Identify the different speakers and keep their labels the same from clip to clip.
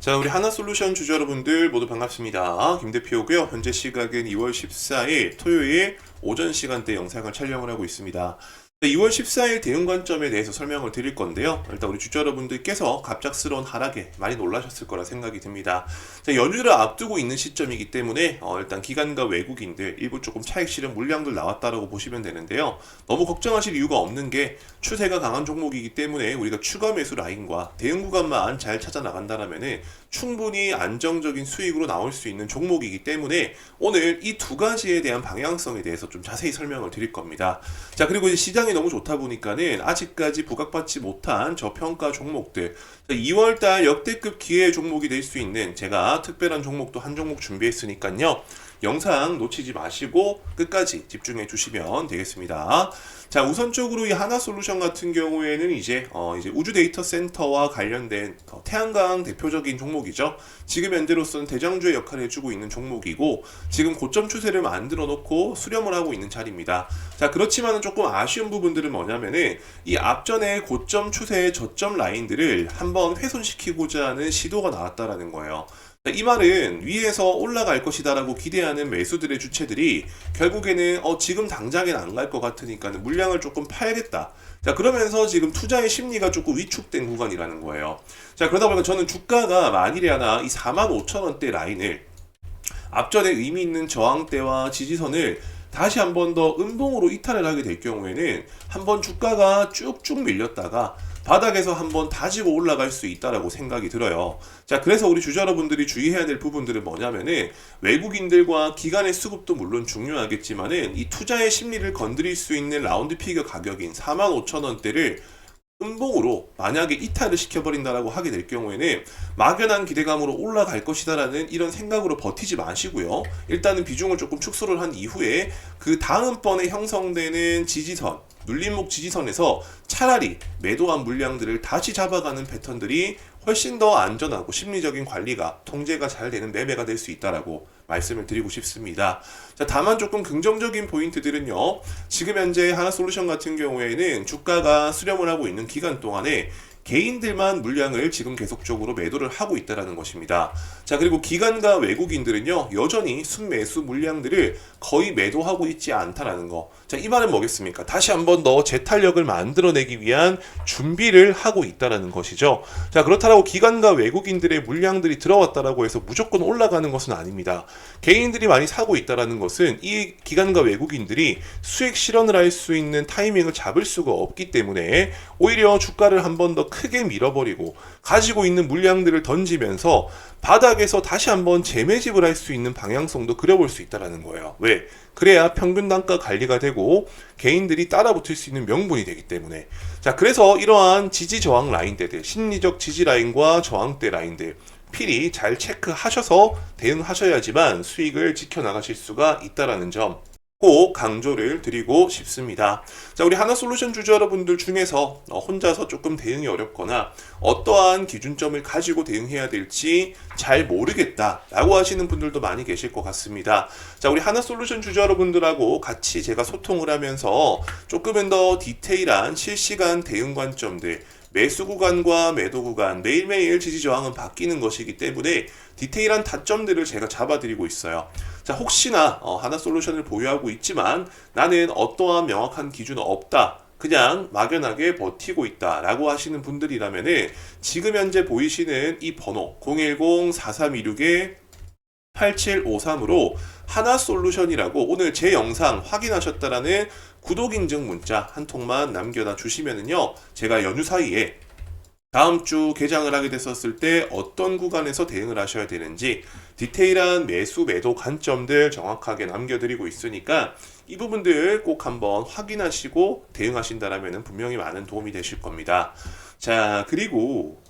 Speaker 1: 자, 우리 하나솔루션 주주 여러분들 모두 반갑습니다. 김 대표고요. 현재 시각은 2월 14일 토요일 오전 시간대 영상을 촬영을 하고 있습니다. 2월 14일 대응 관점에 대해서 설명을 드릴 건데요. 일단 우리 주주 여러분들께서 갑작스러운 하락에 많이 놀라셨을 거라 생각이 듭니다. 자, 연휴를 앞두고 있는 시점이기 때문에 어, 일단 기관과 외국인들 일부 조금 차익 실현 물량들 나왔다라고 보시면 되는데요. 너무 걱정하실 이유가 없는 게 추세가 강한 종목이기 때문에 우리가 추가 매수 라인과 대응 구간만 잘 찾아 나간다라면은 충분히 안정적인 수익으로 나올 수 있는 종목이기 때문에 오늘 이 두 가지에 대한 방향성에 대해서 좀 자세히 설명을 드릴 겁니다. 자, 그리고 이제 시장이 너무 좋다 보니까는 아직까지 부각받지 못한 저평가 종목들 2월달 역대급 기회 종목이 될 수 있는 제가 특별한 종목도 한 종목 준비했으니까요. 영상 놓치지 마시고 끝까지 집중해 주시면 되겠습니다. 자, 우선적으로 이 하나 솔루션 같은 경우에는 이제 어 이제 우주 데이터 센터와 관련된 어, 태양광 대표적인 종목이죠. 지금 현재로서는 대장주의 역할을 해주고 있는 종목이고 지금 고점 추세를 만들어 놓고 수렴을 하고 있는 자리입니다. 자, 그렇지만은 조금 아쉬운 부분들은 뭐냐면은 이 앞전에 고점 추세의 저점 라인들을 한번 훼손시키고자 하는 시도가 나왔다라는 거예요. 자, 이 말은 위에서 올라갈 것이다라고 기대하는 매수들의 주체들이 결국에는 어 지금 당장엔 안 갈 것 같으니까는 물량을 조금 팔겠다. 자 그러면서 지금 투자의 심리가 조금 위축된 구간이라는 거예요. 자 그러다 보니까 저는 주가가 만일에 하나 이 4만 5천 원대 라인을 앞전에 의미 있는 저항대와 지지선을 다시 한 번 더 음봉으로 이탈을 하게 될 경우에는 한 번 주가가 쭉쭉 밀렸다가 바닥에서 한번 다지고 올라갈 수 있다라고 생각이 들어요. 자, 그래서 우리 주주 여러분들이 주의해야 될 부분들은 뭐냐면은 외국인들과 기관의 수급도 물론 중요하겠지만은 이 투자의 심리를 건드릴 수 있는 라운드 피겨 가격인 45,000원대를 음봉으로 만약에 이탈을 시켜버린다라고 하게 될 경우에는 막연한 기대감으로 올라갈 것이다라는 이런 생각으로 버티지 마시고요. 일단은 비중을 조금 축소를 한 이후에 그 다음번에 형성되는 지지선, 눌림목 지지선에서 차라리 매도한 물량들을 다시 잡아가는 패턴들이 훨씬 더 안전하고 심리적인 관리가 통제가 잘 되는 매매가 될 수 있다라고 말씀을 드리고 싶습니다. 자, 다만 조금 긍정적인 포인트들은요. 지금 현재 하나솔루션 같은 경우에는 주가가 수렴을 하고 있는 기간 동안에 개인들만 물량을 지금 계속적으로 매도를 하고 있다라는 것입니다. 자, 그리고 기관과 외국인들은요, 여전히 순매수 물량들을 거의 매도하고 있지 않다라는 거. 자, 이 말은 뭐겠습니까? 다시 한번 더 재탄력을 만들어내기 위한 준비를 하고 있다라는 것이죠. 자, 그렇다라고 기관과 외국인들의 물량들이 들어왔다라고 해서 무조건 올라가는 것은 아닙니다. 개인들이 많이 사고 있다라는 것은 이 기관과 외국인들이 수익 실현을 할 수 있는 타이밍을 잡을 수가 없기 때문에 오히려 주가를 한 번 더 크게 밀어버리고 가지고 있는 물량들을 던지면서 바닥에서 다시 한번 재매집을 할 수 있는 방향성도 그려볼 수 있다라는 거예요. 왜? 그래야 평균 단가 관리가 되고 개인들이 따라붙을 수 있는 명분이 되기 때문에 자 그래서 이러한 지지 저항 라인대들 심리적 지지 라인과 저항대 라인들 필히 잘 체크하셔서 대응하셔야지만 수익을 지켜나가실 수가 있다라는 점 꼭 강조를 드리고 싶습니다. 자, 우리 하나 솔루션 주주 여러분들 중에서 어, 혼자서 조금 대응이 어렵거나 어떠한 기준점을 가지고 대응해야 될지 잘 모르겠다라고 하시는 분들도 많이 계실 것 같습니다. 자, 우리 하나 솔루션 주주 여러분들하고 같이 제가 소통을 하면서 조금은 더 디테일한 실시간 대응 관점들 매수 구간과 매도 구간 매일매일 지지 저항은 바뀌는 것이기 때문에 디테일한 타점들을 제가 잡아드리고 있어요. 자 혹시나 어, 하나 솔루션을 보유하고 있지만 나는 어떠한 명확한 기준은 없다. 그냥 막연하게 버티고 있다라고 하시는 분들이라면은 지금 현재 보이시는 이 번호 010-4326에 8753으로 하나 솔루션이라고 오늘 제 영상 확인하셨다라는 구독 인증 문자 한 통만 남겨다 주시면은요 제가 연휴 사이에 다음 주 개장을 하게 됐었을 때 어떤 구간에서 대응을 하셔야 되는지 디테일한 매수 매도 관점들 정확하게 남겨드리고 있으니까 이 부분들 꼭 한번 확인하시고 대응하신다라면 분명히 많은 도움이 되실 겁니다. 자 그리고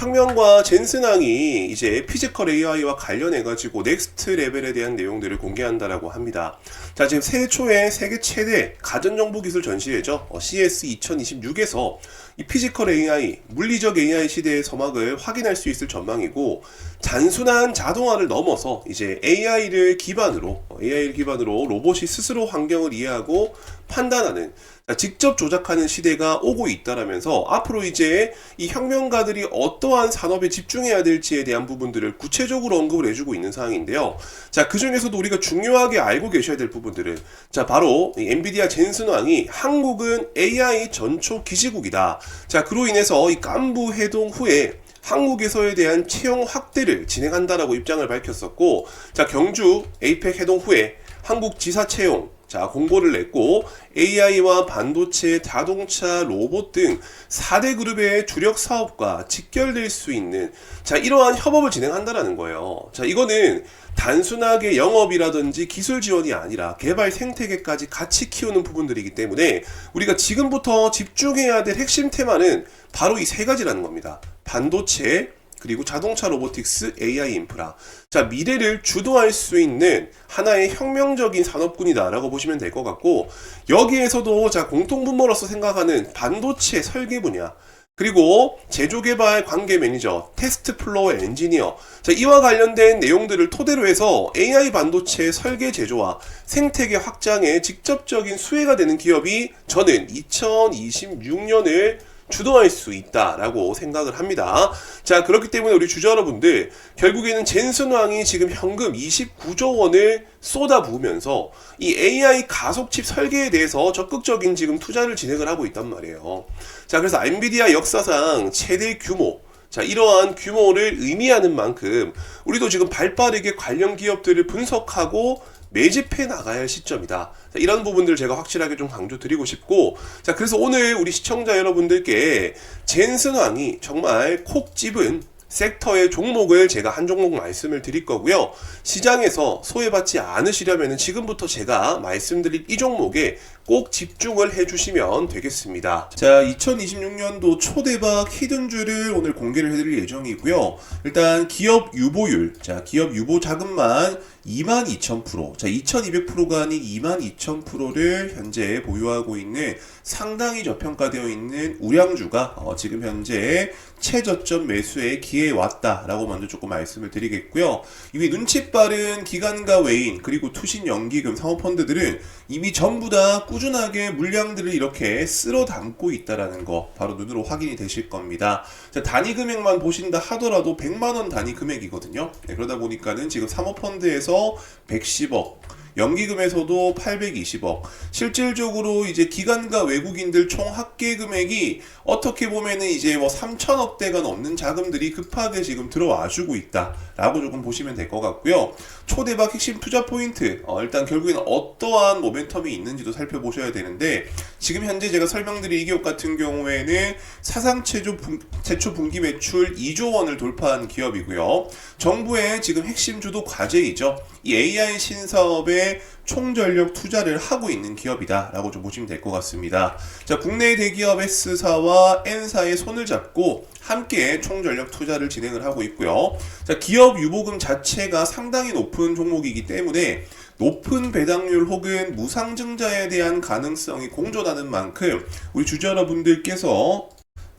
Speaker 1: 혁명과 젠슨항이 이제 피지컬 AI와 관련해 가지고 넥스트 레벨에 대한 내용들을 공개한다라고 합니다.
Speaker 2: 자, 지금 새해 초에 세계 최대 가전정보기술 전시회죠. 어, CS 2026에서 이 피지컬 AI, 물리적 AI 시대의 서막을 확인할 수 있을 전망이고, 단순한 자동화를 넘어서 이제 AI를 기반으로, AI를 기반으로 로봇이 스스로 환경을 이해하고 판단하는, 자, 직접 조작하는 시대가 오고 있다라면서 앞으로 이제 이 혁명가들이 어떠한 산업에 집중해야 될지에 대한 부분들을 구체적으로 언급을 해주고 있는 상황인데요. 자, 그 중에서도 우리가 중요하게 알고 계셔야 될 부분 들은 자, 바로 이 엔비디아 젠슨 왕이 한국은 AI 전초 기지국이다. 자, 그로 인해서 이 깐부 해동 후에 한국에서에 대한 채용 확대를 진행한다라고 입장을 밝혔었고, 자, 경주 에이펙 해동 후에 한국 지사 채용, 자, 공고를 냈고, AI와 반도체, 자동차, 로봇 등 4대 그룹의 주력 사업과 직결될 수 있는, 자, 이러한 협업을 진행한다라는 거예요. 자, 이거는 단순하게 영업이라든지 기술 지원이 아니라 개발 생태계까지 같이 키우는 부분들이기 때문에 우리가 지금부터 집중해야 될 핵심 테마는 바로 이 세 가지라는 겁니다. 반도체, 그리고 자동차 로보틱스, AI 인프라. 자, 미래를 주도할 수 있는 하나의 혁명적인 산업군이다라고 보시면 될 것 같고, 여기에서도 자, 공통분모로서 생각하는 반도체 설계 분야, 그리고 제조개발 관계 매니저, 테스트 플로어 엔지니어. 자, 이와 관련된 내용들을 토대로 해서 AI 반도체 설계 제조와 생태계 확장에 직접적인 수혜가 되는 기업이 저는 2026년을 주도할 수 있다라고 생각을 합니다. 자, 그렇기 때문에 우리 주주 여러분들, 결국에는 젠슨 왕이 지금 현금 29조 원을 쏟아부으면서 이 AI 가속칩 설계에 대해서 적극적인 지금 투자를 진행을 하고 있단 말이에요. 자, 그래서 엔비디아 역사상 최대 규모, 자, 이러한 규모를 의미하는 만큼 우리도 지금 발 빠르게 관련 기업들을 분석하고 매집해 나가야 할 시점이다. 자, 이런 부분들 제가 확실하게 좀 강조 드리고 싶고, 자, 그래서 오늘 우리 시청자 여러분들께 젠슨 왕이 정말 콕 집은 섹터의 종목을 제가 한 종목 말씀을 드릴 거고요. 시장에서 소외받지 않으시려면 지금부터 제가 말씀드릴 이 종목에 꼭 집중을 해주시면 되겠습니다. 자, 2026년도 초대박 히든주를 오늘 공개를 해드릴 예정이고요. 일단 기업 유보율, 자, 기업 유보 자금만 22,000%, 자, 2,200%가 아닌 22,000%를 현재 보유하고 있는 상당히 저평가되어 있는 우량주가 어, 지금 현재 최저점 매수의 기회에 왔다라고 먼저 조금 말씀을 드리겠고요. 이미 눈치 빠른 기관과 외인 그리고 투신 연기금 사모펀드들은 이미 전부 다 꾸준하게 물량들을 이렇게 쓸어 담고 있다라는 거 바로 눈으로 확인이 되실 겁니다. 자, 단위 금액만 보신다 하더라도 100만 원 단위 금액이거든요. 네, 그러다 보니까는 지금 사모펀드에서 110억 연기금에서도 820억. 실질적으로 이제 기관과 외국인들 총 합계 금액이 어떻게 보면은 이제 뭐 3천억 대가 넘는 자금들이 급하게 지금 들어와 주고 있다라고 조금 보시면 될 것 같고요. 초대박 핵심 투자 포인트. 어, 일단 결국에는 어떠한 모멘텀이 있는지도 살펴보셔야 되는데 지금 현재 제가 설명드린 이 기업 같은 경우에는 사상 최초, 분, 최초 분기 매출 2조 원을 돌파한 기업이고요. 정부의 지금 핵심 주도 과제이죠. 이 AI 신사업 에 총전력 투자를 하고 있는 기업이다라고 좀 보시면 될 것 같습니다. 자, 국내 대기업 S사와 N사의 손을 잡고 함께 총전력 투자를 진행을 하고 있고요. 자, 기업 유보금 자체가 상당히 높은 종목이기 때문에 높은 배당률 혹은 무상증자에 대한 가능성이 공존하는 만큼 우리 주주 여러분들께서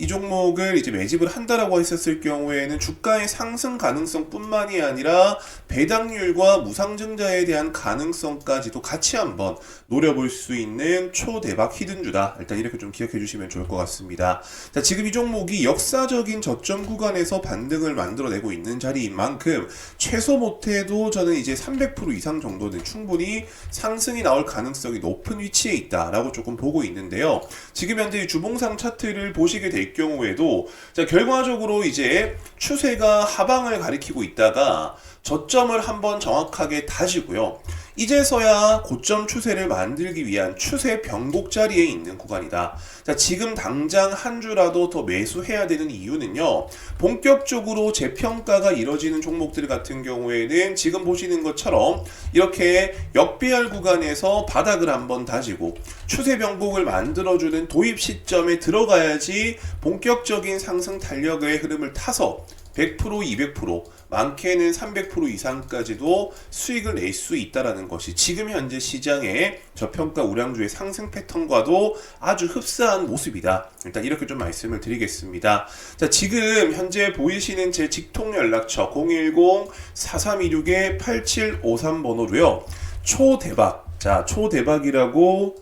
Speaker 2: 이 종목을 이제 매집을 한다라고 했었을 경우에는 주가의 상승 가능성뿐만이 아니라 배당률과 무상증자에 대한 가능성까지도 같이 한번 노려볼 수 있는 초대박 히든주다. 일단 이렇게 좀 기억해 주시면 좋을 것 같습니다. 자, 지금 이 종목이 역사적인 저점 구간에서 반등을 만들어내고 있는 자리인 만큼 최소 못해도 저는 이제 300% 이상 정도는 충분히 상승이 나올 가능성이 높은 위치에 있다라고 조금 보고 있는데요. 지금 현재 이 주봉상 차트를 보시게 될 경우에도 자, 결과적으로 이제 추세가 하방을 가리키고 있다가 저점을 한번 정확하게 다지고요. 이제서야 고점 추세를 만들기 위한 추세 변곡 자리에 있는 구간이다. 자, 지금 당장 한 주라도 더 매수해야 되는 이유는요. 본격적으로 재평가가 이뤄지는 종목들 같은 경우에는 지금 보시는 것처럼 이렇게 역배열 구간에서 바닥을 한번 다지고 추세 변곡을 만들어주는 도입 시점에 들어가야지 본격적인 상승 탄력의 흐름을 타서
Speaker 1: 100% 200% 많게는 300% 이상까지도 수익을 낼 수 있다라는 것이 지금 현재 시장의 저평가 우량주의 상승 패턴과도 아주 흡사한 모습이다. 일단 이렇게 좀 말씀을 드리겠습니다. 자, 지금 현재 보이시는 제 직통 연락처 010-4326-8753 번호로요. 초대박. 자, 초대박이라고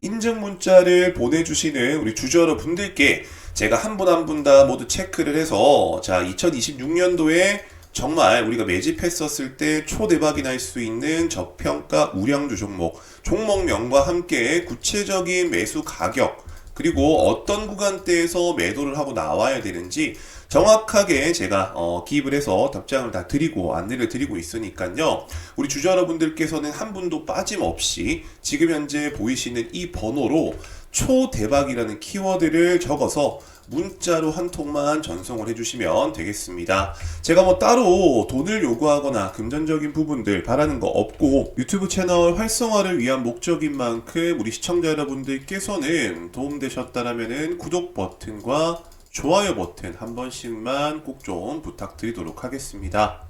Speaker 1: 인증 문자를 보내주시는 우리 주주 여러분들께 제가 한 분 한 분 다 모두 체크를 해서 자 2026년도에 정말 우리가 매집했었을 때 초대박이 날 수 있는 저평가 우량주 종목 종목명과 함께 구체적인 매수 가격 그리고 어떤 구간대에서 매도를 하고 나와야 되는지 정확하게 제가 어, 기입을 해서 답장을 다 드리고 안내를 드리고 있으니까요. 우리 주주 여러분들께서는 한 분도 빠짐없이 지금 현재 보이시는 이 번호로 초대박이라는 키워드를 적어서 문자로 한 통만 전송을 해주시면 되겠습니다. 제가 뭐 따로 돈을 요구하거나 금전적인 부분들 바라는 거 없고 유튜브 채널 활성화를 위한 목적인 만큼 우리 시청자 여러분들께서는 도움되셨다라면 구독 버튼과 좋아요 버튼 한 번씩만 꼭 좀 부탁드리도록 하겠습니다.